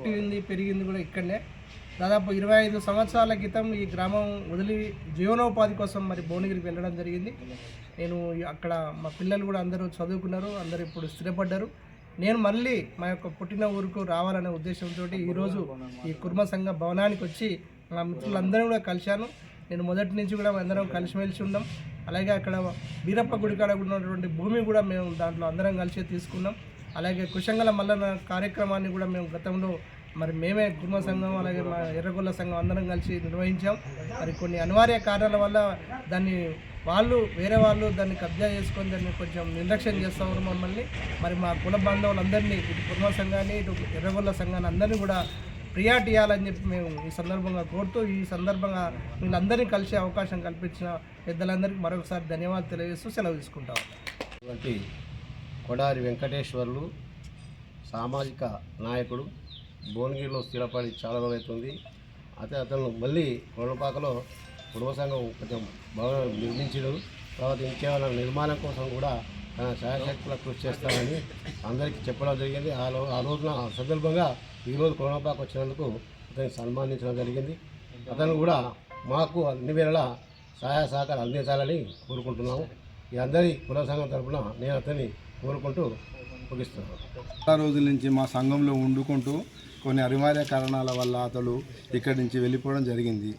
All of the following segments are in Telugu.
పుట్టింది పెరిగింది కూడా ఇక్కడనే. దాదాపు ఇరవై ఐదు సంవత్సరాల క్రితం ఈ గ్రామం వదిలి జీవనోపాధి కోసం మరి భువనగిరికి వెళ్ళడం జరిగింది. నేను అక్కడ మా పిల్లలు కూడా అందరూ చదువుకున్నారు అందరూ ఇప్పుడు స్థిరపడ్డారు. నేను మళ్ళీ మా యొక్క పుట్టిన ఊరుకు రావాలనే ఉద్దేశంతో ఈరోజు ఈ కుర్మ సంఘ భవనానికి వచ్చి మా మిత్రులందరూ కూడా కలిశాను. నేను మొదటి నుంచి కూడా అందరం కలిసిమెలిసి ఉన్నాం. అలాగే అక్కడ వీరప్ప గుడి కాడ ఉన్నటువంటి భూమి కూడా మేము దాంట్లో అందరం కలిసి తీసుకున్నాం. అలాగే కుశంగల మల్లన్న కార్యక్రమాన్ని కూడా మేము గతంలో మరి మేమే కుటుంబ సంఘం అలాగే మా ఎర్రగొల్ల సంఘం అందరం కలిసి నిర్వహించాం. మరి కొన్ని అనివార్య కారణాల వల్ల దాన్ని వాళ్ళు వేరే వాళ్ళు దాన్ని కబ్జా చేసుకొని దాన్ని కొంచెం నిర్లక్ష్యం చేస్తూ మమ్మల్ని. మరి మా కుల బాంధవులందరినీ ఇటు కుటుంబ సంఘాన్ని ఇటు ఎర్రగొల్ల సంఘాన్ని అందరినీ కూడా ప్రియారిటీ ఇవ్వాలని చెప్పి మేము ఈ సందర్భంగా కోరుతూ ఈ సందర్భంగా వీళ్ళందరినీ కలిసే అవకాశం కల్పించిన పెద్దలందరికీ మరొకసారి ధన్యవాదాలు తెలియజేస్తూ సెలవు తీసుకుంటాం. కొడారి వెంకటేశ్వర్లు సామాజిక నాయకుడు. భువనగిరిలో స్థిరపడి చాలా రోజులవుతుంది అయితే అతను మళ్ళీ కొడపాకలో కుటుంబ సంఘం కొంచెం భవనం నిర్మించడు. తర్వాత ఇంకేమైనా నిర్మాణం కోసం కూడా తన శాయశక్తుల కృషి చేస్తానని అందరికీ చెప్పడం జరిగింది. ఆ రో ఆ రోజున ఆ సందర్భంగా ఈరోజు కొడపాక వచ్చినందుకు అతన్ని సన్మానించడం జరిగింది. అతను కూడా మాకు అన్ని వేళలా సహాయ సహకారం అందించాలని కోరుకుంటున్నాము. ఈ అందరి కుల సంఘం తరఫున నేను అతన్ని కోరుకుంటూ ముగిస్తున్నాను. చాలా రోజుల నుంచి మా సంఘంలో వండుకుంటూ కొన్ని అనివార్య కారణాల వల్ల అతడు ఇక్కడి నుంచి వెళ్ళిపోవడం జరిగింది.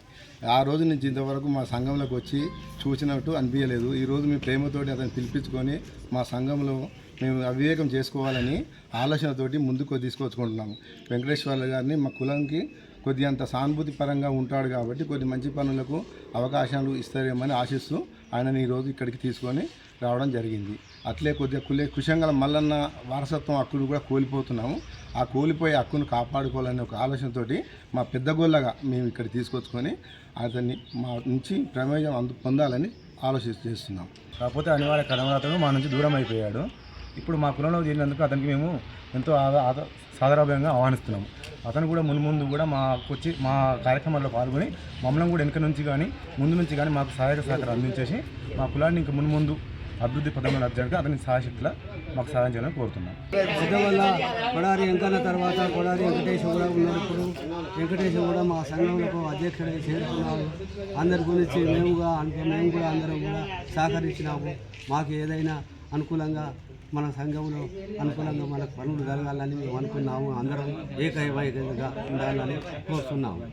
ఆ రోజు నుంచి ఇంతవరకు మా సంఘంలోకి వచ్చి చూసినట్టు అనిపించలేదు. ఈరోజు మీ ప్రేమతోటి అతను పిలిపించుకొని మా సంఘంలో మేము అవివేకం చేసుకోవాలని ఆలోచనతోటి ముందుకు తీసుకొచ్చుకుంటున్నాము. వెంకటేశ్వర్ల గారిని మా కులంకి కొద్ది అంత సానుభూతి పరంగా ఉంటాడు కాబట్టి కొద్ది మంచి పనులకు అవకాశాలు ఇస్తారేమని ఆశిస్తూ ఆయనని ఈరోజు ఇక్కడికి తీసుకొని రావడం జరిగింది. అట్లే కొద్దిగా కులే కుశంగల మల్లన్న వారసత్వం హక్కును కూడా కోల్పోతున్నాము. ఆ కోల్పోయే హక్కును కాపాడుకోవాలనే ఒక ఆలోచనతోటి మా పెద్ద గోళ్ళగా మేము ఇక్కడ తీసుకొచ్చుకొని అతన్ని మా నుంచి ప్రమేయం అందు పొందాలని ఆలోచి చేస్తున్నాం. కాకపోతే అనివార్య కారణంగా మా నుంచి దూరం అయిపోయాడు. ఇప్పుడు మా కులంలో చేరినందుకు అతనికి మేము ఎంతో ఆద- ఆహ్వానిస్తున్నాము. అతను కూడా ముందు ముందు కూడా మాకు వచ్చి మా కార్యక్రమాల్లో పాల్గొని మమ్మల్ని కూడా వెనుక నుంచి కానీ ముందు నుంచి కానీ మాకు సహాయక సహకారం అందించేసి మా కులాన్ని ఇంకా ముందు ముందు అభివృద్ధి పదంలో నడచడానికి అతని సహాయశక్తుల మాకు సహాయం చేయాలని కోరుతున్నాం. వల్ల కొడారి వెంకన్న తర్వాత కొడారి వెంకటేశ్వర కూడా ఉన్నప్పుడు వెంకటేశ్వర కూడా మా సంఘంలో అధ్యక్షుడై చేరుకున్నాము. అందరి గురించి మేముగా అంటే మేము కూడా అందరం కూడా సహకరించినాము. మాకు ఏదైనా అనుకూలంగా మన సంఘంలో అనుకూలంగా మనకు పనులు జరగాలని మేము అనుకున్నాము. అందరం ఏకైవైకంగా ఉండాలని కోరుతున్నాము.